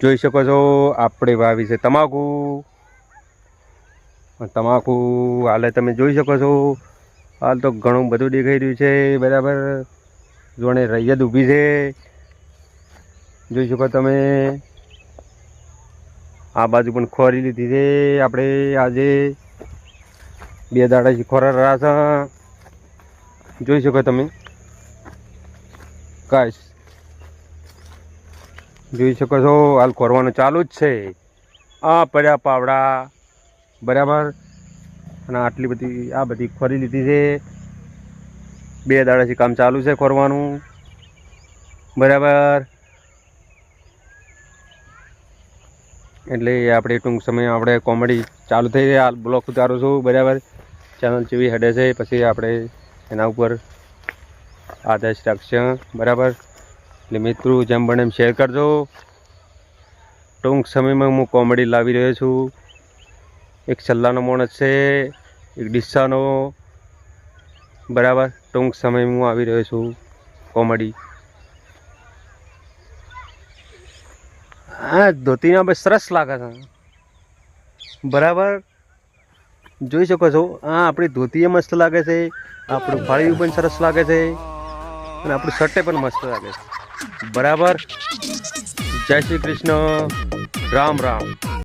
જોઈ શકો છો આપણે વાવી છે તમાકુ. તમાકુ હાલે તમે જોઈ શકો છો. હાલ તો ઘણું બધું દેખાઈ રહ્યું છે, બરાબર. જોણે રૈયત ઊભી છે. જોઈ શકો તમે. આ બાજુ પણ ખોરી લીધી છે. આપણે આજે બે દાડાથી ખોરા રહ્યા જોઈ શકો તમે. કાશ જોઈ શકો છો, હાલ ખોરવાનું ચાલુ જ છે. આ પડ્યા પાવડા, બરાબર? અને આટલી બધી, આ બધી ખોરી લીધી છે. બે દાડાથી કામ ચાલુ છે ખોરવાનું. બરાબર? એટલે આપણે ટૂંક સમય આપણે કોમેડી ચાલુ થઈ હાલ બ્લોક ઉતારું છું, બરાબર? ચેનલ જેવી હેડે છે, પછી આપણે એના ઉપર આદેશ રાખશે, બરાબર? એટલે મિત્રો, જેમ બને એમ શેર કરજો. ટૂંક સમયમાં હું કોમેડી લાવી રહ્યો છું. એક છલ્લાનો માણસ છે, એક ડિસ્સાનો બરાબર, ટૂંક સમયમાં હું આવી રહ્યો છું કોમેડી હા, ધોતીના બસ સરસ લાગે છે. બરાબર. જોઈ શકો છો હા આપણી ધોતી મસ્ત લાગે છે. આપણું ફાળિયું પણ સરસ લાગે છે. અને આપણું શર્ટે પણ મસ્ત લાગે છે. બરાબર? જય શ્રી કૃષ્ણ. રામ રામ.